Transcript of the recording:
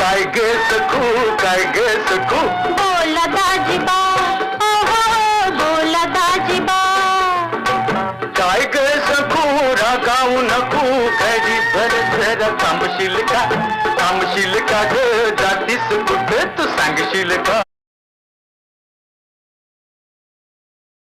काय गे सखू काय गे सखू बोल गाऊ नको घरी भर भर थांबशील का? थांबशील का ग? जातीस कुठे तू सांगशील का?